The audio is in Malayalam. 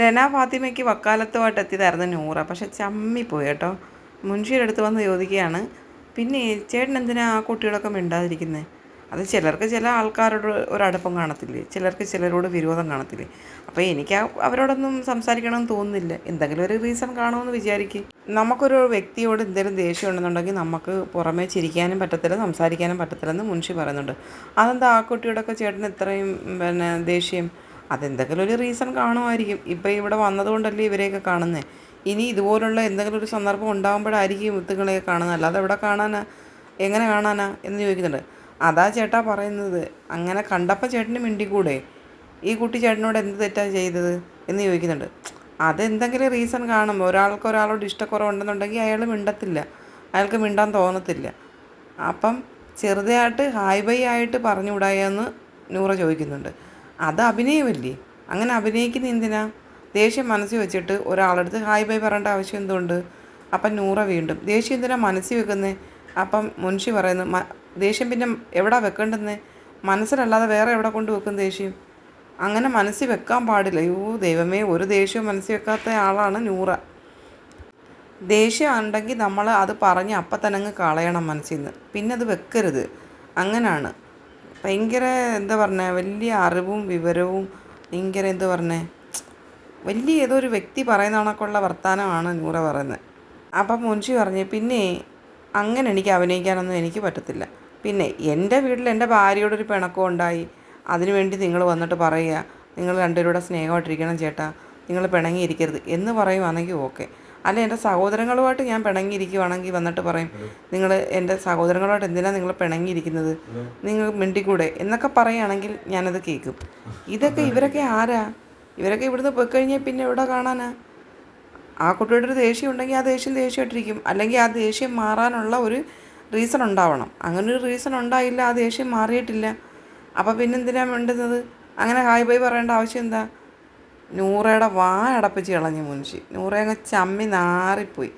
രന ഫാത്തിമയ്ക്ക് വക്കാലത്തുമായിട്ട് എത്തിയതായിരുന്നു നൂറ. പക്ഷെ ചമ്മിപ്പോയി കേട്ടോ. മുൻഷിയുടെ അടുത്ത് വന്ന് ചോദിക്കുകയാണ് പിന്നെ ചേട്ടൻ എന്തിനാ ആ കുട്ടികളൊക്കെ മിണ്ടാതിരിക്കുന്നത് അത് ചിലർക്ക് ചില ആൾക്കാരോട് ഒരടുപ്പം കാണത്തില്ലേ? ചിലർക്ക് ചിലരോട് വിരോധം കാണത്തില്ലേ? അപ്പോൾ എനിക്ക് അവരോടൊന്നും സംസാരിക്കണമെന്ന് തോന്നുന്നില്ല. എന്തെങ്കിലും ഒരു റീസൺ കാണുമെന്ന് വിചാരിക്കും. നമുക്കൊരു വ്യക്തിയോട് എന്തെങ്കിലും ദേഷ്യം ഉണ്ടെന്നുണ്ടെങ്കിൽ നമുക്ക് പുറമേ ചിരിക്കാനും പറ്റത്തില്ല സംസാരിക്കാനും പറ്റത്തില്ലെന്ന് മുൻഷി പറയുന്നുണ്ട്. അതെന്താ ആ കുട്ടിയോടൊക്കെ ചേട്ടന് ഇത്രയും പിന്നെ ദേഷ്യം? അതെന്തെങ്കിലും ഒരു റീസൺ കാണുമായിരിക്കും. ഇപ്പം ഇവിടെ വന്നതുകൊണ്ടല്ലേ ഇവരെയൊക്കെ കാണുന്നത് ഇനി ഇതുപോലുള്ള എന്തെങ്കിലും ഒരു സന്ദർഭം ഉണ്ടാകുമ്പോഴായിരിക്കും ഇത്തുങ്ങളെ കാണുന്നത്. അല്ലാതെ എവിടെ കാണാനാ? എങ്ങനെ കാണാനാ? എന്ന് ചോദിക്കുന്നുണ്ട്. അതാ ചേട്ടാ പറയുന്നത്. അങ്ങനെ കണ്ടപ്പോൾ ചേട്ടന് മിണ്ടിക്കൂടെ? ഈ കുട്ടി ചേട്ടനോട് എന്ത് തെറ്റാ ചെയ്തത്? എന്ന് ചോദിക്കുന്നുണ്ട്. അതെന്തെങ്കിലും റീസൺ കാണും. ഒരാൾക്ക് ഒരാളോട് ഇഷ്ടക്കുറവുണ്ടെന്നുണ്ടെങ്കിൽ അയാൾ മിണ്ടത്തില്ല. അയാൾക്ക് മിണ്ടാൻ തോന്നത്തില്ല. അപ്പം ചെറുതായിട്ട് ഹായ് ബൈ ആയിട്ട് പറഞ്ഞുകൂടായെന്ന് നൂറ ചോദിക്കുന്നുണ്ട്. അത് അഭിനയമല്ലേ? അങ്ങനെ അഭിനയിക്കുന്ന എന്തിനാ? ദേഷ്യം മനസ്സിൽ വെച്ചിട്ട് ഒരാളടുത്ത് ഹായ് ബൈ പറയേണ്ട ആവശ്യം എന്തുകൊണ്ട് അപ്പം നൂറ വീണ്ടും. ദേഷ്യം എന്തിനാ മനസ്സിൽ വെക്കുന്നത് അപ്പം മുൻഷി പറയുന്നു "മ- ദേഷ്യം പിന്നെ എവിടെ വെക്കേണ്ടെന്ന്? മനസ്സിലല്ലാതെ വേറെ എവിടെ കൊണ്ട് വെക്കും ദേഷ്യം? അങ്ങനെ മനസ്സിൽ വെക്കാൻ പാടില്ല. അയ്യോ ദൈവമേ ഒരു ദേഷ്യവും മനസ്സിൽ വെക്കാത്ത ആളാണ് നൂറ. ദേഷ്യം ഉണ്ടെങ്കിൽ നമ്മൾ അത് പറഞ്ഞ് അപ്പം തന്നെ അങ്ങ് കളയണം മനസ്സിൽ നിന്ന്. പിന്നെ അത് വെക്കരുത്. അങ്ങനാണ്. ഭയങ്കര എന്താ പറഞ്ഞ വലിയ അറിവും വിവരവും ഭയങ്കര എന്താ പറഞ്ഞേ വലിയ ഏതോ ഒരു വ്യക്തി പറയുന്ന കണക്കുള്ള വർത്തമാനമാണ് നൂറ പറയുന്നത്. അപ്പം മുൻഷി പറഞ്ഞു പിന്നെ അങ്ങനെ എനിക്ക് അഭിനയിക്കാനൊന്നും എനിക്ക് പറ്റത്തില്ല. പിന്നെ എന്റെ വീട്ടിൽ എന്റെ ഭാര്യയോടൊരു പിണക്കം ഉണ്ടായി. അതിനുവേണ്ടി നിങ്ങൾ വന്നിട്ട് പറയുക. നിങ്ങൾ രണ്ടുപേരുടെ സ്നേഹമായിട്ടിരിക്കണം ചേട്ടാ. നിങ്ങൾ പിണങ്ങിയിരിക്കരുത്. എന്ന് പറയുവാണെങ്കിൽ ഓക്കെ. അല്ല എന്റെ സഹോദരങ്ങളുമായിട്ട് ഞാൻ പിണങ്ങിയിരിക്കുവാണെങ്കിൽ വന്നിട്ട് പറയും നിങ്ങൾ എന്റെ സഹോദരങ്ങളുമായിട്ട് എന്തിനാണ് നിങ്ങൾ പിണങ്ങിയിരിക്കുന്നത്? നിങ്ങൾ മിണ്ടിക്കൂടെ? എന്നൊക്കെ പറയുകയാണെങ്കിൽ ഞാനത് കേൾക്കും. ഇതൊക്കെ ഇവരൊക്കെ ആരാ? ഇവരൊക്കെ ഇവിടുന്ന് പോയി കഴിഞ്ഞാൽ പിന്നെ എവിടെ കാണാനാ? ആ കുട്ടിയുടെ ഒരു ദേഷ്യം ഉണ്ടെങ്കിൽ ആ ദേഷ്യം ദേഷ്യമായിട്ടിരിക്കും. അല്ലെങ്കിൽ ആ ദേഷ്യം മാറാനുള്ള ഒരു റീസൺ ഉണ്ടാവണം. അങ്ങനെ ഒരു റീസൺ ഉണ്ടായില്ല ആ ദേഷ്യം മാറിയിട്ടില്ല. അപ്പോൾ പിന്നെ എന്തിനാണ് വേണ്ടുന്നത് അങ്ങനെ ഹായ് ബൈ പറയേണ്ട ആവശ്യം എന്താ? നൂറയുടെ വാ അടപ്പിച്ച് കളഞ്ഞു മുൻഷി. നൂറ അങ്ങ് ചമ്മി നാറിപ്പോയി.